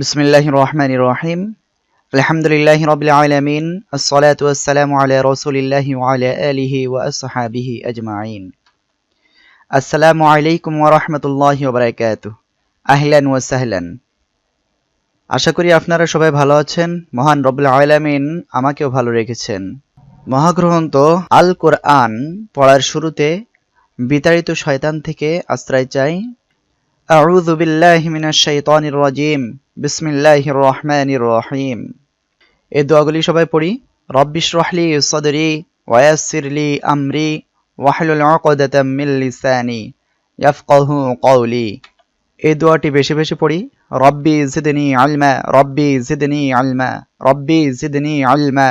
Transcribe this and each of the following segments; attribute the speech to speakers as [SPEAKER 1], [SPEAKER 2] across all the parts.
[SPEAKER 1] বিসমিল্লাহ রহমান রহিম আলহামদুলিল্লাহ রবিল আলমিন আসসালাত আসসালামু আলা রসুলিল্লাহি আলা আলিহি ওয়া আসহাবিহি আজমাইন আসসালামু আলাইকুম ওয়া রাহমাতুল্লাহি ওয়া বারাকাতুহু আহলান ওয়া সাহলান আশা করি আপনারা সবাই ভালো আছেন। মহান রবুল আলামিন আমাকেও ভালো রেখেছেন। মহাগ্রহন্ত আল কোরআন পড়ার শুরুতে বিতাড়িত শয়তান থেকে আশ্রয় চাই। আউযু বিল্লাহি মিনাশ শাইতানির রাজিম। বিসমিল্লাহির রহমানির রহিম এই দোয়াগুলি সবাই পড়ি। রব্বিশ রহলি সদরি ওয়াসিরলি আমরি ওয়াহলুল উকদাতাম মিন এই দোয়াটি বেশি বেশি পড়ি। রব্বি জিদনি আলমা, রব্বি জিদনি আলমা, রব্বি জিদনি আলমা।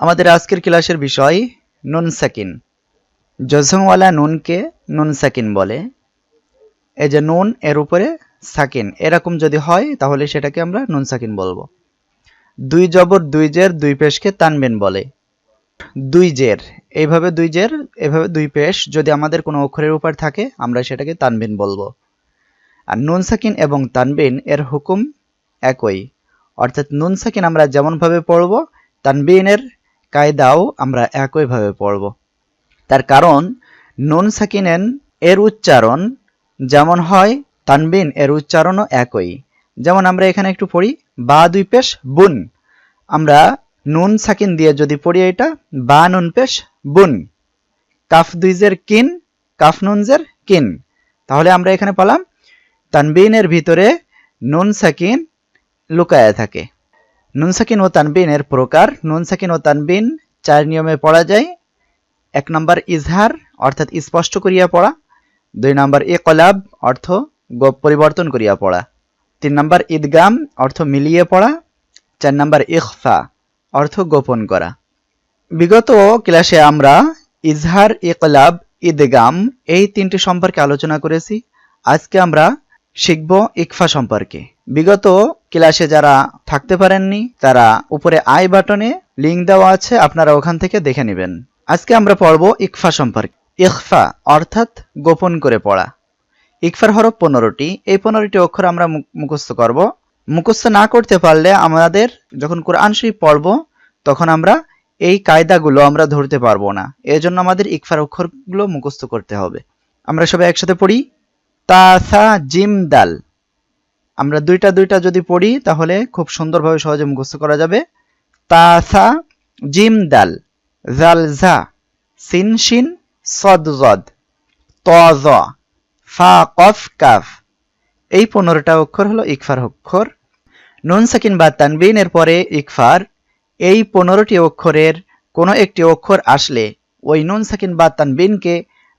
[SPEAKER 1] আমাদের আজকের ক্লাসের বিষয় নুন সাকিন। জজমওয়ালা নুনকে নুন সাকিন বলে। এই যে নুন এর উপরে সাকিন। এরকম যদি হয়, তাহলে সেটাকে আমরা নুন সাকিন বলব। দুই জবর, দুই জের, দুই পেশকে তানবেন বলে। দুই জের। এইভাবে দুই জের, এভাবে দুই পেশ যদি আমাদের কোনো অক্ষরের উপর থাকে, আমরা সেটাকে তানবিন বলব। আর নুন সাকিন এবং তানবিন, এর হুকুম একই। অর্থাৎ নুন সাকিন আমরা যেমনভাবে পড়ব, তানবিনের কায়দাও আমরা একইভাবে পড়ব। তার কারণ, নুন সাকিনেন এর উচ্চারণ যেমন হয় তানবিন এর উচ্চারণও একই। যেমন আমরা এখানে একটু পড়ি, বা দুই পেশ বুন। আমরা নুন সাকিন দিয়ে যদি পড়ি এটা, বা নুন পেশ বুন। কাফ দুইজের কিন, কাফ নুনজের কিন। তাহলে আমরা এখানে পেলাম তানবিনের ভিতরে নুন সাকিন লুকায়া থাকে। নুন সাকিন ও তানবিনের প্রকার। নুন সাকিন ও তানবিন চার নিয়মে পড়া যায়। এক নম্বর ইজহার, অর্থাৎ স্পষ্ট করিয়া পড়া। দুই নম্বর এ কলাব অর্থ গোপ পরিবর্তন করিয়া পড়া। তিন নম্বর ঈদগাম, অর্থ মিলিয়ে পড়া। চার নম্বর ইখফা, অর্থ গোপন করা। বিগত ক্লাসে আমরা ইজহার, ইকলাব, ঈদগাম এই তিনটি সম্পর্কে আলোচনা করেছি। আজকে আমরা শিখব ইকফা সম্পর্কে। বিগত ক্লাসে যারা থাকতে পারেননি, তারা উপরে আই বাটনে লিঙ্ক দেওয়া আছে, আপনারা ওখান থেকে দেখে নেবেন। আজকে আমরা পড়ব ইকফা সম্পর্কে। ইকফা অর্থাৎ গোপন করে পড়া। ইকফার হরফ পনেরোটি। এই পনেরোটি অক্ষর আমরা মুখস্থ করব। মুখস্থ না করতে পারলে আমাদের যখন কোরআন শরীফ পড়ব, তখন আমরা এই কায়দাগুলো আমরা ধরতে পারব না। এজন্য আমাদের ইকফার অক্ষরগুলো মুখস্থ করতে হবে। আমরা সবাই একসাথে পড়ি। তাসা জিম দাল। আমরা দুইটা দুইটা যদি পড়ি, তাহলে খুব সুন্দরভাবে সহজে মুখস্থ করা যাবে। তাসা জিম দাল। জাল জা সিন শিন সদ জদ। ত জ। ফা, কফ, কাফ। এই পনেরোটা অক্ষর হলো ইকফার অক্ষর। নুন, সাকিন বা তানবিন এর পরে ইকফার। এই পনেরোটি অক্ষরের কোনো একটি অক্ষর আসলে ওই নুন, সাকিন বা তানবিনকে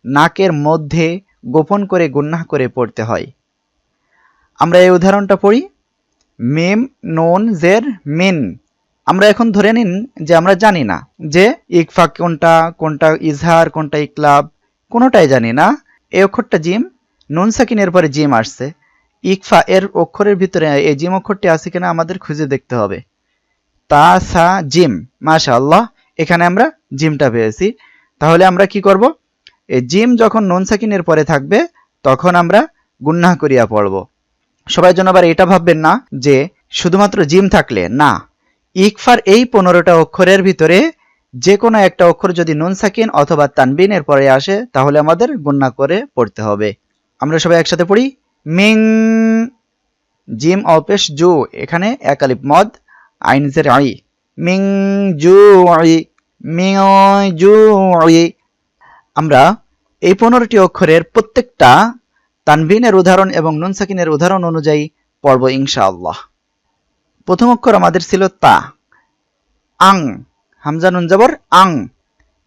[SPEAKER 1] নাকের মধ্যে গোপন করে গুন্নাহ করে পড়তে হয়। আমরা এই উদাহরণটা পড়ি। মিম, নুন, জের, মিন। আমরা এখন ধরে নিন যে আমরা জানি না যে ইকফা কোনটা কোনটা ইজহার, কোনটা ইকলাব, কোনোটাই জানি না। এই অক্ষরটা জিম। নুন সাকিনের পরে জিম আসছে। ইকফা এর অক্ষরের ভিতরে এই জিম অক্ষরটি আছে কিনা আমাদের খুঁজে দেখতে হবে। তা সা জিম মাশা আল্লাহ এখানে আমরা জিমটা পেয়েছি। তাহলে আমরা কি করব? এই জিম যখন নুন সাকিনের পরে থাকবে, তখন আমরা গুন্নাহ করিয়া পড়ব। সবাই জন্য আবার এটা ভাববেন না যে শুধুমাত্র জিম থাকলে, না। ইকফার এই পনেরোটা অক্ষরের ভিতরে যে কোনো একটা অক্ষর যদি নুন সাকিন অথবা তানবিনের পরে আসে, তাহলে আমাদের গুন্না করে পড়তে হবে। আমরা সবাই একসাথে পড়ি। মিং, জিম অপেশ জু, এখানে একালিপ মদ আইনজের আই। মিং জু আই, মিং জু আই। আমরা এই পনেরোটি অক্ষরের প্রত্যেকটা তানবিনের উদাহরণ এবং নুন সাকিনের উদাহরণ অনুযায়ী পড়ব ইনশাআল্লাহ। প্রথম অক্ষর আমাদের ছিল তা। আং, হামজা নুন জবর, আং।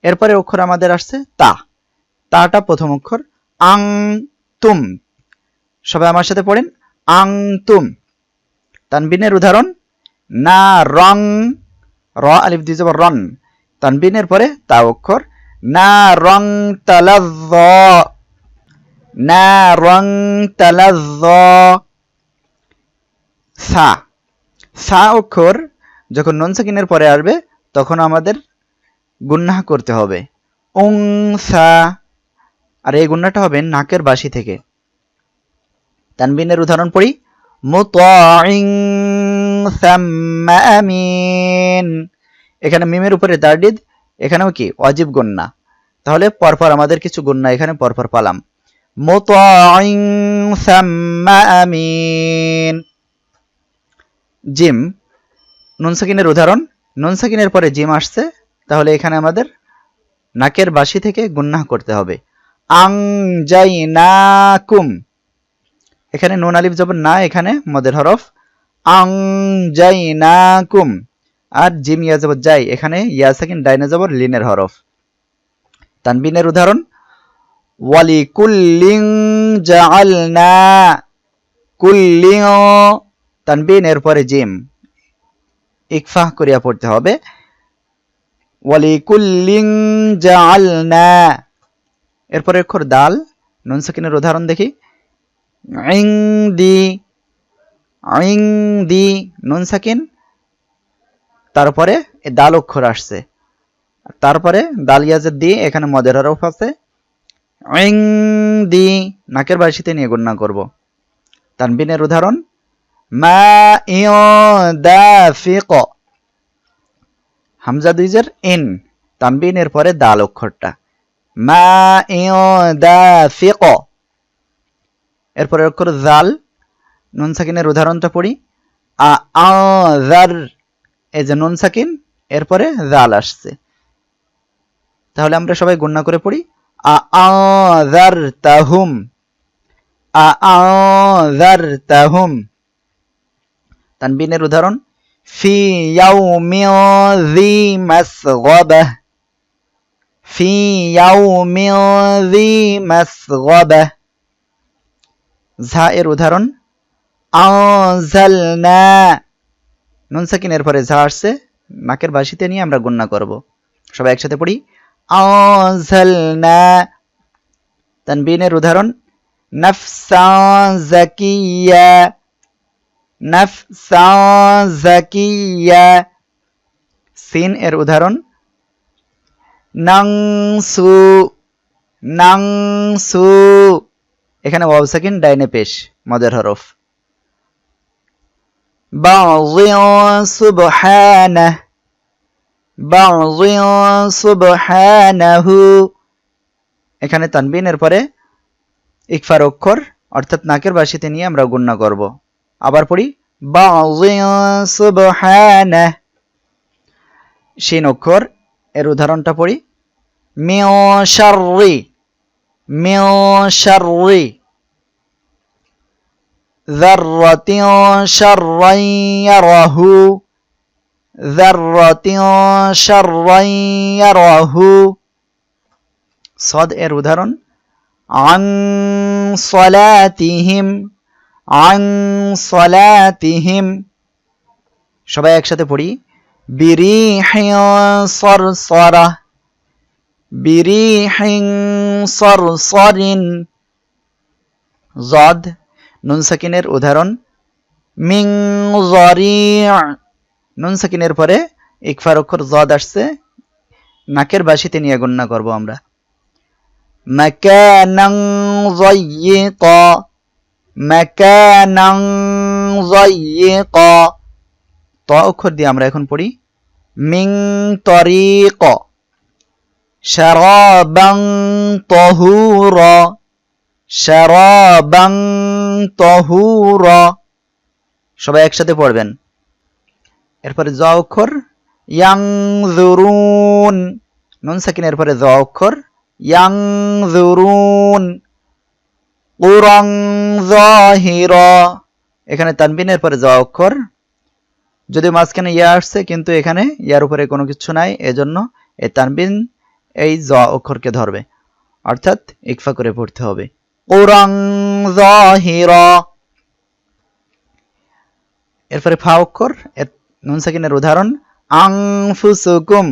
[SPEAKER 1] এরপরে অক্ষর আমাদের আসছে তা। তাটা প্রথম অক্ষর, আং। তুম সবাই আমার সাথে পড়েন। আং তুম তানবিনের উদাহরণ, না রং, র আলিফ দিয়ে জবর রন। তানবিনের পরে তা অক্ষর, না রং তালাজ্জ। না রং তালাজ্জ। সা। সা অক্ষর যখন নন সাকিনের পরে আসবে, তখন আমাদের গুন্নাহ করতে হবে। উং সা। আর এই গুন্নাটা হবে নাকের বাসি থেকে। তানবিনের উদাহরণ পড়ি আমিন। এখানে মিমের উপরে তারডিদ, এখানেও কি? অজীব গন্না তাহলে পরপর আমাদের কিছু গন্না এখানে পরপর পালাম। জিম, নুন সাকিনের উদাহরণ। নুন সাকিনের পরে জিম আসছে, তাহলে এখানে আমাদের নাকের বাসি থেকে গুন্নাহ করতে হবে। আং যাই না কুম এখানে নুন, আলিফ, জবর না, এখানে মদের হরফ। আং যাই না কুম আর জিম, ইয়া, জবর যাই এখানে ইয়া, সাকিন ডাইনা জবর, লিনের হরফ। তানবিনের উদাহরণ ওয়ালি কুল্লিং জাআলনা কুল্লিং। তানবিন এর পরে জিম। ইকফাহ করিয়া পড়তে হবে। ওয়ালি কুল্লিং জাআলনা এরপরে অক্ষর দাল, নুন সাকিনের উদাহরণ দেখি। ইং দি ইং দি নুন সাকিন। তারপরে দাল অক্ষর আসছে। তারপরে দাল ইয়াজের দি এখানে মদের হরফ আছে। ইং দি নাকের বাসিতে নিয়ে গণ্য করব। তানবিনের উদাহরণ, মা ইয় দাফিক। হামজা দুইজের ইন তানবিনের পরে দাল অক্ষরটা। মা দাফিক এরপরে অক্ষর জাল, নুন সাকিনের উদাহরণটা পড়ি। আ, আযার, এই যে নুন সাকিন, এরপরে জাল আসছে। তাহলে আমরা সবাই গণ্য করে পড়ি। আ আযার তাহুম আ আযার তাহুম তানবিনের উদাহরণ, ফি ইয়াউমিন যি মাসগাবাহ। ফি ইয়াউমিন যি মাসগাবাহ ঝা এর উদাহরণ আযালনা নুন সাকিনের পরে ঝা আসছে, নাকের বাসিতে নিয়ে আমরা গণ্য করব। সবাই একসাথে পড়ি আযালনা তানবিনের উদাহরণ নাফসা জাকিয়া। নাফসা জাকিয়া। সিন এর উদাহরণ নাংসু নাংসু। এখানে ওয়াও সাকিন, ডাইনে পেশ মজার হরফ। সুবহানাহ সুবহানাহু। এখানে তানবিনের পরে ইকফার অক্ষর, অর্থাৎ নাকের বাসিতে নিয়ে আমরা গণ্য করব। আবার পড়ি সুবহানাহ। শিন অক্ষর, এর উদাহরণটা পড়ি মিও শাররি মিও শাররি ذرة شرا يره ذرة شرا يره صاد এর উদাহরণ عن صلاتهم عن صلاتهم সবাই একসাথে পড়ি بريح صرصرة بريح صرصر ضاد নুন সাকিনের উদাহরণ মিং জরি' নুন সাকিনের পরে ইকফার অক্ষর জদ আসছে নাকের বাসিতে নিয়ে গণ্য করব আমরা মাকানাং যায়্যিকা মাকানাং যায়্যিকা ত অক্ষর দিয়ে আমরা এখন পড়ি মিং তরিক শারাবাং তাহুরা শারাবাং তাহুরা সবাই একসাথে পড়বেন। এরপরে জ অক্ষর ইয়াংজুরুন নুন সাকিনের পরে জ অক্ষর ইয়াং ইয়াংজুরুন কুরাং জাহিরা। এখানে তানবিনের পরে জ অক্ষর। যদি মাঝখানে ইয়া আসছে, কিন্তু এখানে ইয়ার উপরে কোনো কিছু নাই, এজন্য এই তানবিন এই জ অক্ষরকে ধরবে। অর্থাৎ ইকফা করে পড়তে হবে। কুরাং জাহিরা। এরপরে ফা অক্ষর নুন সাকিনের উদাহরণ, আংফুসুকুম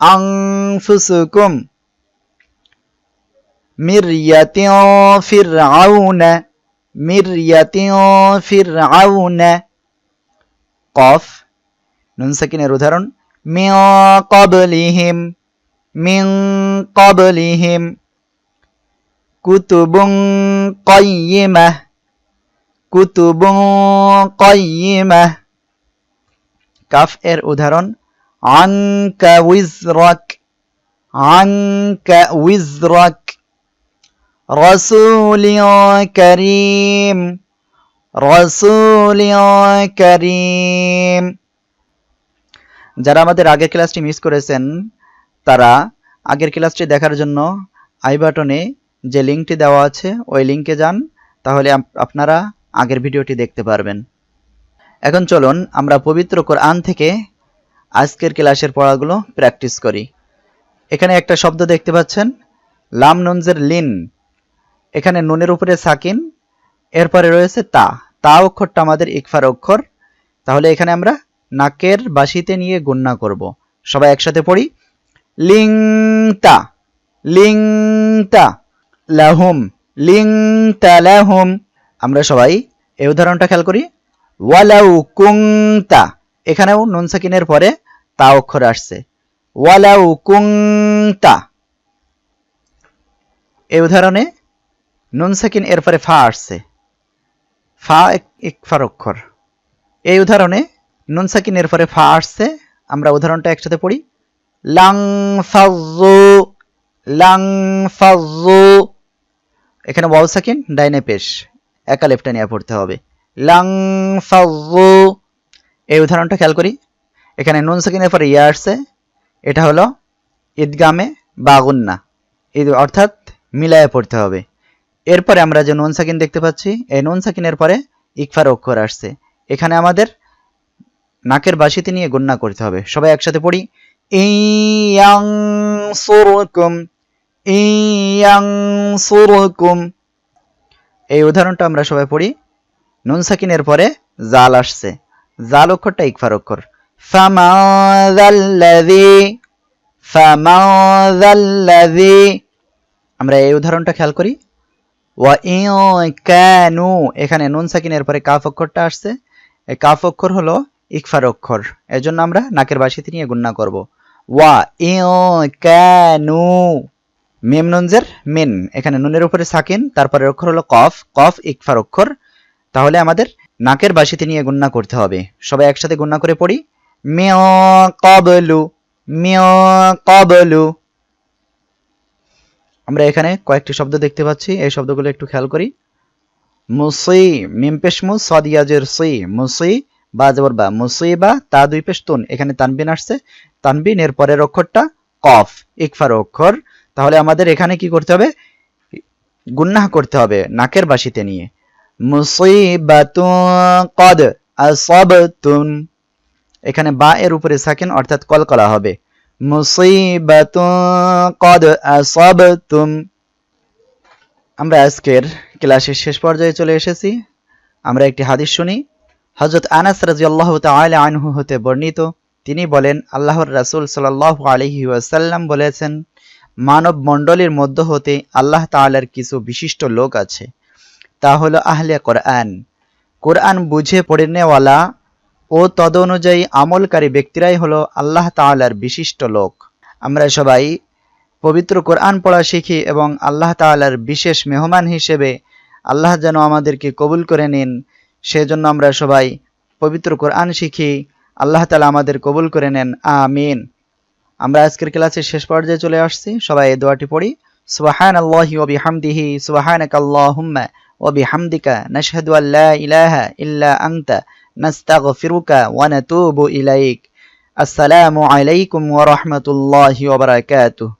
[SPEAKER 1] আংফুসুকুম। মিরয়াতিও ফিরআউনা মিরয়াতিও ফিরআউনা। কফ, নুন সাকিনের উদাহরণ মিন ক্বাবলিহিম মিন ক্বাবলিহিম কুতুবুন কাইয়িমাহ কুতুব কয়িমা কাফ এর উদাহরণ, আনকা উইজরাক আনকা উইজরাক রসুল করিম রসুল করিম। যারা আমাদের আগের ক্লাসটি মিস করেছেন তারা আগের ক্লাসটি দেখার জন্য আই বাটনে যে লিঙ্কটি দেওয়া আছে, ওই লিঙ্কে যান, তাহলে আপনারা আগের ভিডিওটি দেখতে পারবেন। এখন চলুন আমরা পবিত্র কোরআন থেকে আজকের ক্লাসের পড়াগুলো প্র্যাকটিস করি। এখানে একটা শব্দ দেখতে পাচ্ছেন, লাম নুনজের লিন। এখানে নুনের উপরে সাকিন, এরপরে রয়েছে তা। তা অক্ষরটা আমাদের ইকফার অক্ষর। তাহলে এখানে আমরা নাকের বাসিতে নিয়ে গুণনা করব। সবাই একসাথে পড়ি। লিং তা লিং তা লাহুম লিং তা লাহুম আমরা সবাই এই উদাহরণটা খেয়াল করি। ওয়ালাউ কুংতা, এখানেও নুন সাকিনের পরে তা অক্ষর আসছে। ওয়ালাউ কুংতা। এই উদাহরণে নুন সাকিন এর পরে ফা আসছে। ফা এক- ইকফার অক্ষর। এই উদাহরণে নুন সাকিনের পরে ফা আসছে। আমরা উদাহরণটা একসাথে পড়ি। লাং ফাজ্জু লাং ফাজ্জু এখানে ওয়াও সাকিন, ডাইনে পেশ। একা লেফটে নিয়ে পড়তে হবে। লাং ফাজ্জু এই উদাহরণটা খেয়াল করি। এখানে নুন সাকিনের পরে ইয়া আসছে। এটা হলো ঈদগামে বাগুন্না। ঈদ অর্থাৎ মিলায়ে পড়তে হবে। এরপরে আমরা যে নুন সাকিন দেখতে পাচ্ছি, এই নুন সাকিনের পরে ইকফার অক্ষর আসছে। এখানে আমাদের নাকের বাসিতে নিয়ে গণ্যা করতে হবে। সবাই একসাথে পড়ি। ইয়াং সুরকুম ইয়াং সুরকুম এই উদাহরণটা আমরা সবাই পড়ি। নুন সাকিনের পরে জাল আসছে। জাল অক্ষরটা ইকফার অক্ষর। আমরা এই উদাহরণটা খেয়াল করি। ওয়া এখানে নুন সাকিনের পরে কাফ অক্ষরটা আসছে। এই কাফ অক্ষর হলো ইকফার অক্ষর। এজন্য আমরা নাকের বাসিতে নিয়ে গুণনা করব। ওয়া ইন কানু মিম নুনজের মিন। এখানে নুনের উপরে সাকিন, তারপরে অক্ষর হলো কফ। কফ, ইকফার অক্ষর। তাহলে আমাদের নাকের বাসিতে নিয়ে গুণনা করতে হবে। সবাই একসাথে গুণনা করে পড়ি। মিয়া কবলু মিয়া কবলু। আমরা এখানে কয়েকটি শব্দ দেখতে পাচ্ছি। এই শব্দগুলো একটু খেয়াল করি। মুসি, মিম পেশ সদিয়াজের সি। মুসি বা জবর বা মুসিবা, তা দুই পেশ তুন, এখানে তানবিন আসছে। তানবিন এর পরের অক্ষরটা কফ, ইকফার অক্ষর। তাহলে আমাদের এখানে কি করতে হবে? গুন্নাহ করতে হবে, নাকের বাসিতে নিয়ে। মুসিবাতুন কদ আসাবতুন। এখানে বা এর উপরে সাকিন, অর্থাৎ কলকলা হবে। মুসিবাতুন কদ আসাবতুম আমরা আজকের ক্লাসের শেষ পর্যায়ে চলে এসেছি। আমরা একটি হাদিস শুনি। হযরত আনাস রাদিয়াল্লাহু তাআলা আনহু হতে বর্ণিত, তিনি বলেন, আল্লাহর রাসূল সাল্লাল্লাহু আলাইহি ওয়াসাল্লাম বলেছেন, মানব মণ্ডলীর মধ্য হতে আল্লাহ তাআলার কিছু বিশিষ্ট লোক আছে। তা হলো আহলে কোরআন। কোরআন বুঝে পড়ে নেওয়ালা ও তদনুযায়ী আমলকারী ব্যক্তিরাই হলো আল্লাহ তাআলার বিশিষ্ট লোক। আমরা সবাই পবিত্র কোরআন পড়া শিখি এবং আল্লাহ তাআলার বিশেষ মেহমান হিসেবে আল্লাহ যেন আমাদেরকে কবুল করে নিন সেজন্য আমরা সবাই পবিত্র কোরআন শিখি। আল্লাহ তালা আমাদের কবুল করে নেন। আমিন। আমরা আজকের ক্লাসের শেষ পর্যায়ে চলে আসছি। সবাই এই দোয়াটি পড়ি। সুবাহান আল্লাহি ওয়া বিহামদিহি সুবহানাকা আল্লাহুম্মা ওয়া বিহামদিকা, নাশহাদু আল লা ইলাহা ইল্লা আনতা, নাস্তাগফিরুকা ওয়া নাতুবু ইলাইক। আসসালামু আলাইকুম ওয়া রাহমাতুল্লাহি ওয়া বারাকাতুহু।